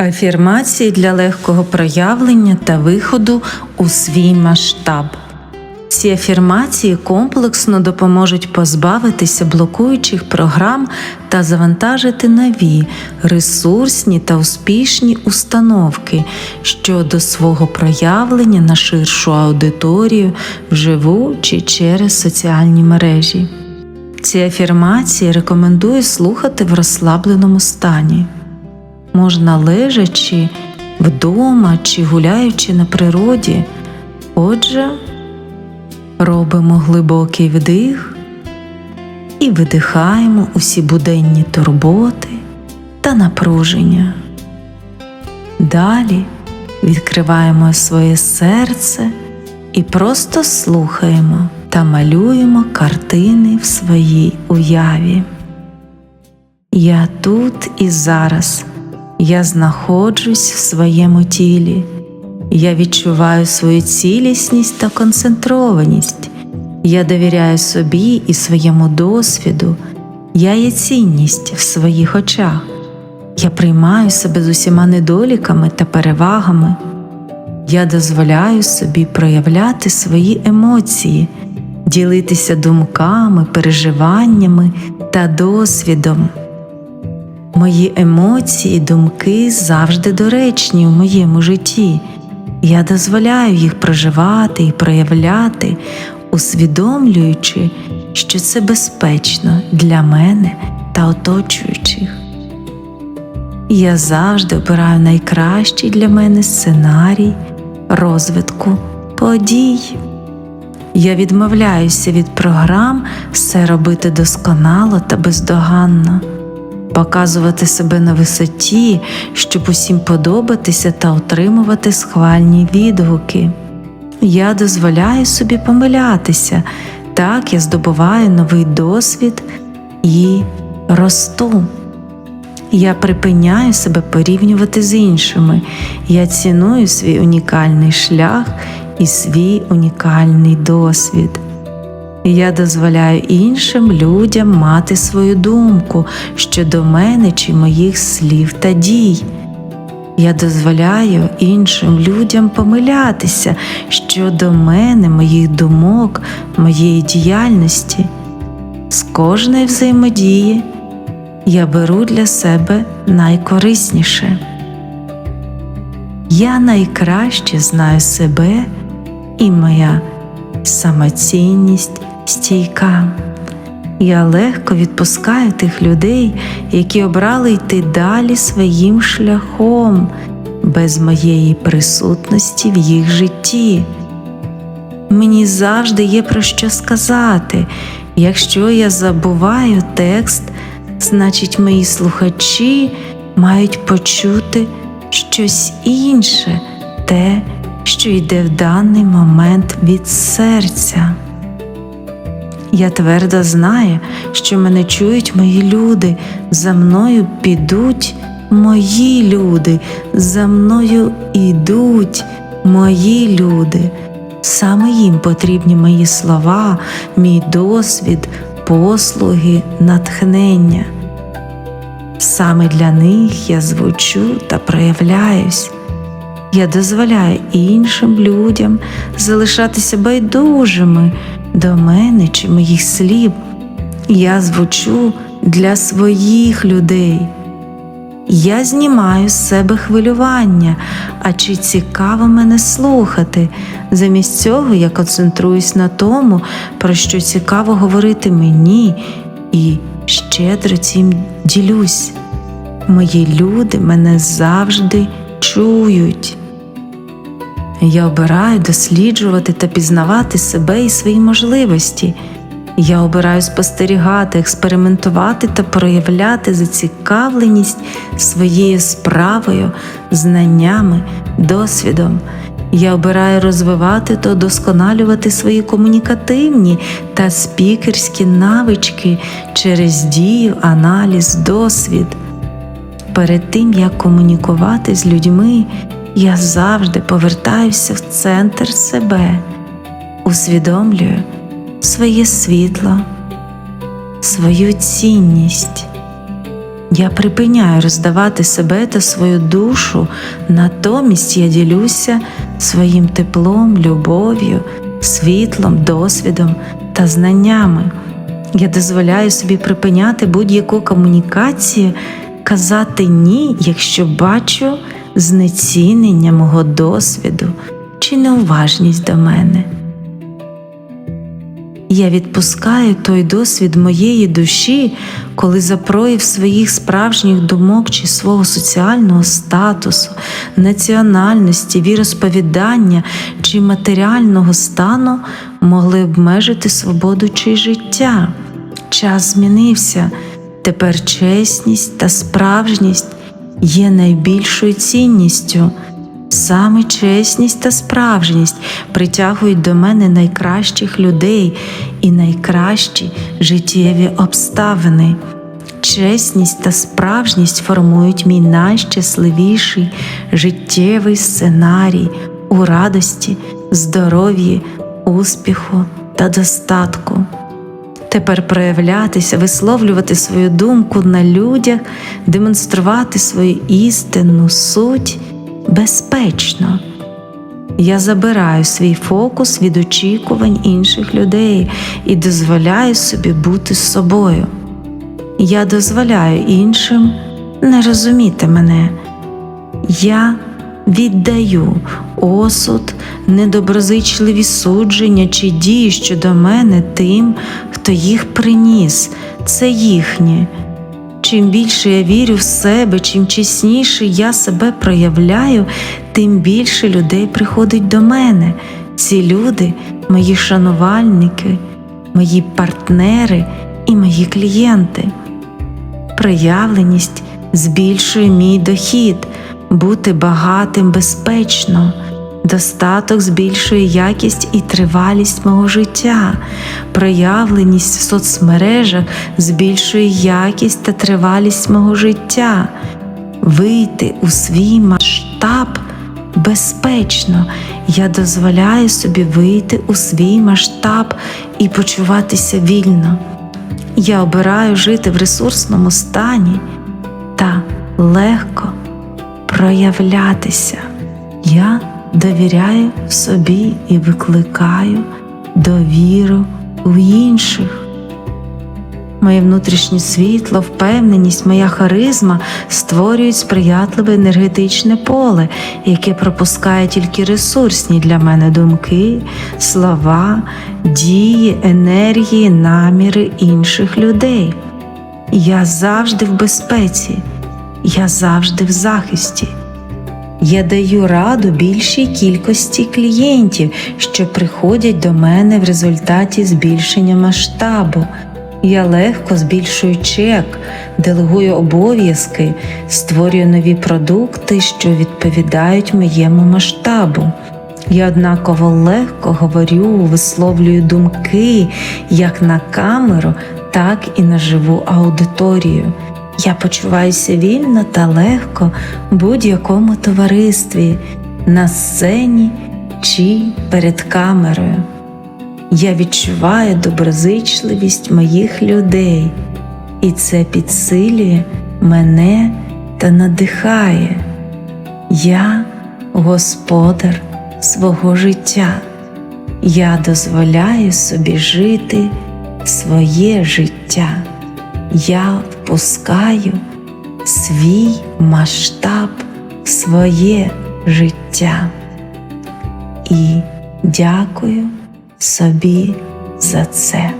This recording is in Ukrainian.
Афірмації для легкого проявлення та виходу у свій масштаб. Ці афірмації комплексно допоможуть позбавитися блокуючих програм та завантажити нові, ресурсні та успішні установки щодо свого проявлення на ширшу аудиторію вживу чи через соціальні мережі. Ці афірмації рекомендую слухати в розслабленому стані. Можна лежачи вдома чи гуляючи на природі. Отже, робимо глибокий вдих і видихаємо усі буденні турботи та напруження. Далі відкриваємо своє серце і просто слухаємо та малюємо картини в своїй уяві. Я тут і зараз. Я знаходжусь в своєму тілі. Я відчуваю свою цілісність та концентрованість. Я довіряю собі і своєму досвіду. Я є цінність в своїх очах. Я приймаю себе з усіма недоліками та перевагами. Я дозволяю собі проявляти свої емоції, ділитися думками, переживаннями та досвідом. Мої емоції і думки завжди доречні у моєму житті. Я дозволяю їх проживати і проявляти, усвідомлюючи, що це безпечно для мене та оточуючих. Я завжди обираю найкращий для мене сценарій розвитку подій. Я відмовляюся від програм все робити досконало та бездоганно показувати себе на висоті, щоб усім подобатися та отримувати схвальні відгуки. Я дозволяю собі помилятися, так я здобуваю новий досвід і росту. Я припиняю себе порівнювати з іншими, я ціную свій унікальний шлях і свій унікальний досвід. Я дозволяю іншим людям мати свою думку щодо мене чи моїх слів та дій. Я дозволяю іншим людям помилятися щодо мене, моїх думок, моєї діяльності. З кожної взаємодії я беру для себе найкорисніше. Я найкраще знаю себе і моя самоцінність стійка. Я легко відпускаю тих людей, які обрали йти далі своїм шляхом, без моєї присутності в їх житті. Мені завжди є про що сказати. Якщо я забуваю текст, значить мої слухачі мають почути щось інше, те, що йде в даний момент від серця. Я твердо знаю, що мене чують мої люди, за мною підуть мої люди, за мною ідуть мої люди. Саме їм потрібні мої слова, мій досвід, послуги, натхнення. Саме для них я звучу та проявляюсь. Я дозволяю іншим людям залишатися байдужими до мене чи моїх слів. Я звучу для своїх людей. Я знімаю з себе хвилювання, а чи цікаво мене слухати. Замість цього я концентруюсь на тому, про що цікаво говорити мені, і щедро цим ділюсь. Мої люди мене завжди чують. Я обираю досліджувати та пізнавати себе і свої можливості. Я обираю спостерігати, експериментувати та проявляти зацікавленість своєю справою, знаннями, досвідом. Я обираю розвивати та удосконалювати свої комунікативні та спікерські навички через дію, аналіз, досвід. Перед тим як комунікувати з людьми, я завжди повертаюся в центр себе, усвідомлюю своє світло, свою цінність. Я припиняю роздавати себе та свою душу, натомість я ділюся своїм теплом, любов'ю, світлом, досвідом та знаннями. Я дозволяю собі припиняти будь-яку комунікацію, казати ні, якщо бачу знецінення мого досвіду чи неуважність до мене. Я відпускаю той досвід моєї душі, коли за прояв своїх справжніх думок чи свого соціального статусу, національності, віросповідання чи матеріального стану могли обмежити свободу чи життя. Час змінився. Тепер чесність та справжність є найбільшою цінністю. Саме чесність та справжність притягують до мене найкращих людей і найкращі життєві обставини. Чесність та справжність формують мій найщасливіший життєвий сценарій у радості, здоров'ї, успіху та достатку. Тепер проявлятися, висловлювати свою думку на людях, демонструвати свою істинну суть безпечно. Я забираю свій фокус від очікувань інших людей і дозволяю собі бути з собою. Я дозволяю іншим не розуміти мене. Я віддаю осуд, недоброзичливі судження чи дії щодо мене тим, хто їх приніс, це їхнє. Чим більше я вірю в себе, чим чесніше я себе проявляю, тим більше людей приходить до мене. Ці люди мої шанувальники, мої партнери і мої клієнти. Проявленість збільшує мій дохід, бути багатим безпечно. Достаток збільшує якість і тривалість мого життя, проявленість в соцмережах збільшує якість та тривалість мого життя, вийти у свій масштаб безпечно. Я дозволяю собі вийти у свій масштаб і почуватися вільно. Я обираю жити в ресурсному стані та легко проявлятися. Я довіряю собі і викликаю довіру в інших. Моє внутрішнє світло, впевненість, моя харизма створюють сприятливе енергетичне поле, яке пропускає тільки ресурсні для мене думки, слова, дії, енергії, наміри інших людей. Я завжди в безпеці, я завжди в захисті. Я даю раду більшій кількості клієнтів, що приходять до мене в результаті збільшення масштабу. Я легко збільшую чек, делегую обов'язки, створюю нові продукти, що відповідають моєму масштабу. Я однаково легко говорю, висловлюю думки як на камеру, так і на живу аудиторію. Я почуваюся вільно та легко в будь-якому товаристві, на сцені чи перед камерою. Я відчуваю доброзичливість моїх людей, і це підсилює мене та надихає. Я господар свого життя. Я дозволяю собі жити своє життя. Я впускаю свій масштаб в своє життя. І дякую собі за це.